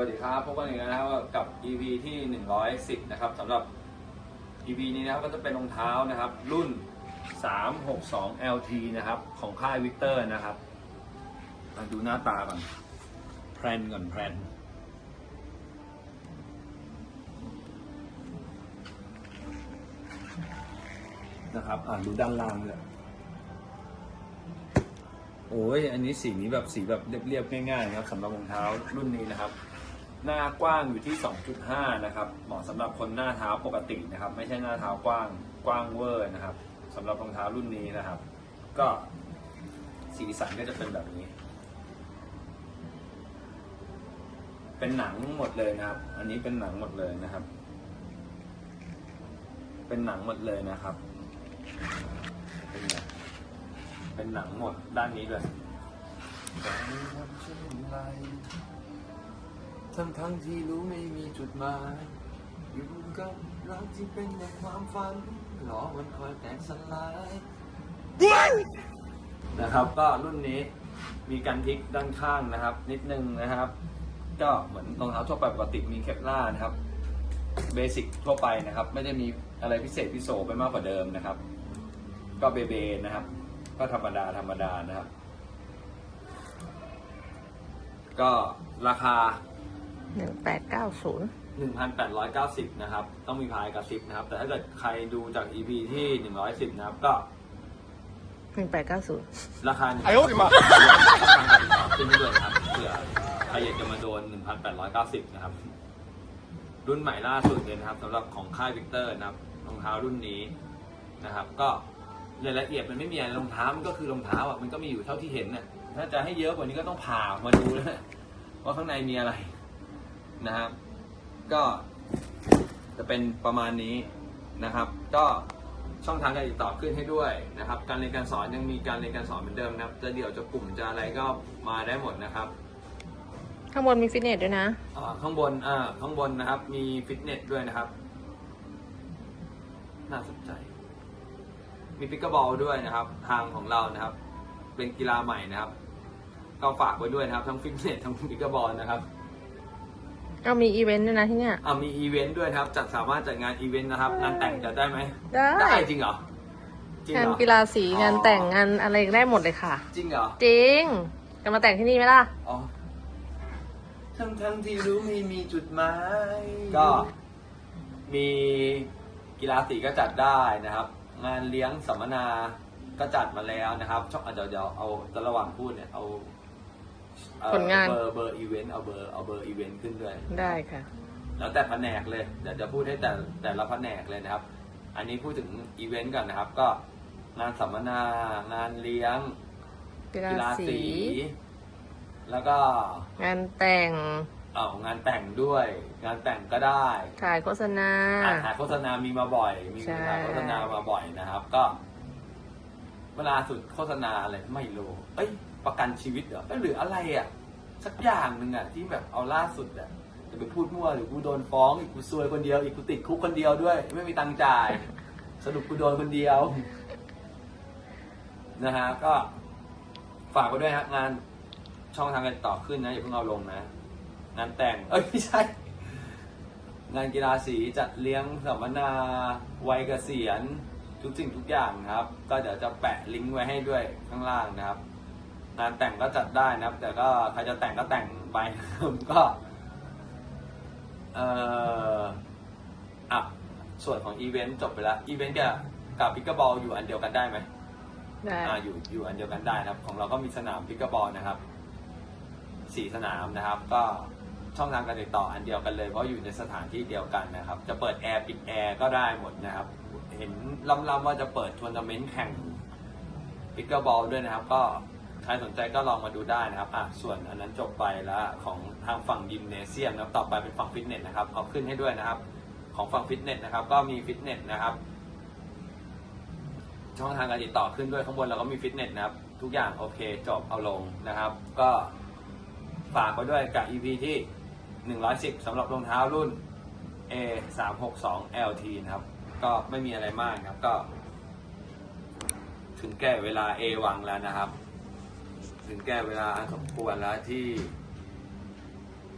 วัสดีครับพบกันอีกแล้วนะครับกับ EP ที่ 110 นะครับสำหรับ EP นี้นะครับก็จะเป็นรองเท้านะครับ รุ่น 362 LT นะครับของค่ายวิกเตอร์นะครับมาดูหน้าตาก่อนแพรนก่อนแพรนนะครับอ่าดูด้านล่างเลยโอ้ย อันนี้สีนี้แบบสีแบบเรียบๆง่ายๆนะครับสำหรับรองเท้ารุ่นนี้นะครับ หน้ากว้างอยู่ที่ 2.5 นะครับเหมาะสำหรับคนหน้าเท้าปกตินะครับ ไม่ใช่หน้าเท้ากว้างกว้างเวอร์นะครับสำหรับรองเท้ารุ่นนี้นะครับ ก็สีสันก็จะเป็นแบบนี้ เป็นหนังหมดเลยนะครับ อันนี้เป็นหนังหมดเลยนะครับ เป็นหนังหมดเลยนะครับ เป็นหนังหมดด้านนี้เลย ทั้งทั้งๆที่รู้ไม่มีจุดหมายอยู่กับรักที่เป็นแต่ความฝันรอวันคอยแตกสลายนะครับ ก็รุ่นนี้มีการพลิกด้านข้างนะครับ นิดนึงนะครับ ก็เหมือนรองเท้าทั่วไปปกติมีเคปล่านะครับเบสิกทั่วไปนะครับ ไม่ได้มีอะไรพิเศษพิโสไปมากกว่าเดิมนะครับ ก็เบเบนะครับ ก็ธรรมดาธรรมดานะครับ ก็ราคา หนึ่งแปดเก้าศูนย์1,890 นะครับ ต้องมีพายกับซิปนะครับ แต่ถ้าเกิดใครดูจาก EP ที่ 110 นะครับ ก็หนึ่งแปดเก้าศูนย์ราคา1,890ขึ้นเรื่อยนะครับเผื่อใครอยากจะมาโดน 1,890 นะครับ รุ่นใหม่ล่าสุดเลยนะครับสำหรับของค่ายวิกเตอร์นะครับรองเท้ารุ่นนี้นะครับ ก็รายละเอียดมันไม่มีอะไรรองเท้ามันก็คือรองเท้าอะมันก็มีอยู่เท่าที่เห็นน่ะถ้าจะให้เยอะกว่านี้ก็ต้องผ่ามาดูนะว่าข้างในมีอะไร นะครับ ก็จะเป็นประมาณนี้นะครับ ก็ช่องทางการติดต่อขึ้นให้ด้วยนะครับ การเรียนการสอนยังมีการเรียนการสอนเหมือนเดิมนะครับ จะเดี่ยวจะกลุ่มจะอะไรก็มาได้หมดนะครับ ข้างบนมีฟิตเนสด้วยนะอ่าข้างบนอ่าข้างบนนะครับ มีฟิตเนสด้วยนะครับ น่าสนใจ มีปิกเกอร์บอลด้วยนะครับ ทางของเรานะครับ เป็นกีฬาใหม่นะครับ ก็ฝากไว้ด้วยนะครับ ทั้งฟิตเนสทั้งปิกเกอร์บอลนะครับ ก็มีอีเวนต์ด้วยนะที่เนี้ยอ่ามีอีเวนต์ด้วยนะครับจัดสามารถจัดงานอีเวนต์นะครับ งานแต่งจัดได้ไหมได้ได้จริงเหรอจริงงาเหนรอกีฬาสีอ๋องานแต่งงานอะไรได้หมดเลยค่ะ จริงเหรอจริงจะมาแต่งที่นี่ไหมล่ะ อ๋อทั้งทั้งที่รู้ไม่มีจุดหมายก็มีกีฬาสีก็จัดได้นะครับ งานเลี้ยงสัมมนาก็จัดมาแล้วนะครับช่องอะเดี๋ยวเดี๋ยวเอาจะระหว่างพูดเนี่ยเอา เอ่อผลงาน เบอร์เบอร์อีเวนต์เอาเบอร์เอาเบอร์อีเวนต์ขึ้นด้วย ได้ค่ะ แล้วแต่แผนกเลยเดี๋ยวจะพูดให้แต่แต่ละแผนกเลยนะครับ อันนี้พูดถึงอีเวนต์ก่อนนะครับ ก็งานสัมมนางานเลี้ยงกีกีฬาฬาสีสี แล้วก็งานแต่ง เอางานแต่งด้วย งานแต่งก็ได้ถ่ายโฆษณา อะถ่ายโฆษณามีมาบ่อย มีใช่ ถ่ายโฆษณามาบ่อยนะครับ ก็ เวลาสุดโฆษณาอะไรไม่รู้ เอ้ย ประกันชีวิตเหรอเอ้ยหรืออะไรอะ สักอย่างหนึ่งอะ ที่แบบเอาล่าสุดอะจะไปพูดมั่วหรือกูโดนฟ้องอีกกูซวยคนเดียวอีกกูติดคุกคนเดียวด้วย ไม่มีตังค์จ่าย สรุปกูโดนคนเดียว นะฮะก็ฝากไว้ด้วยฮะงานช่องทางการต่อขึ้นนะอย่าเพิ่งเอาลงนะ งานแต่ง เอ้ยไม่ใช่ งานกีฬาสีจัดเลี้ยงสัมมนาวัยเกษียณทุกสิ่งทุกอย่างครับ ก็เดี๋ยวจะแปะลิงก์ไว้ให้ด้วยข้างล่างนะครับ งานแต่งก็จัดได้นะครับ แต่ก็ใครจะแต่งก็แต่งไปนะครับก็เอ่ออะส่วนของอีเวนต์จบไปแล้วอีเวนต์กับกับพิกเกอร์บอลอยู่อันเดียวกันได้ไหมได้อ่าอยู่อยู่อันเดียวกันได้นะครับ ของเราก็มีสนามพิกเกอร์บอลนะครับสี่สนามนะครับ ก็ช่องทางการติดต่ออันเดียวกันเลยเพราะอยู่ในสถานที่เดียวกันนะครับ จะเปิดแอร์ปิดแอร์ก็ได้หมดนะครับ เห็นล่ำๆว่าจะเปิดทัวร์นาเมนต์แข่งพิกเกอร์บอลด้วยนะครับ ก็ ใครสนใจก็ลองมาดูได้นะครับอะส่วนอันนั้นจบไปแล้วของทางฝั่งยิมเนเซียมนะครับต่อไปเป็นฝั่งฟิตเนสนะครับเอาขึ้นให้ด้วยนะครับ ของฝั่งฟิตเนสนะครับก็มีฟิตเนสนะครับช่องทางการติดต่อขึ้นด้วยข้างบนเราก็มีฟิตเนสนะครับ ทุกอย่างโอเคจบเอาลงนะครับ ก็ฝากไว้ด้วยกับ EP ที่ 110สำหรับรองเท้ารุ่น A 3 6 2 LT นะครับ ก็ไม่มีอะไรมากครับก็ ถึงแก้เวลา A วังแล้วนะครับ ถึงแก่เวลาสมควรแล้วที่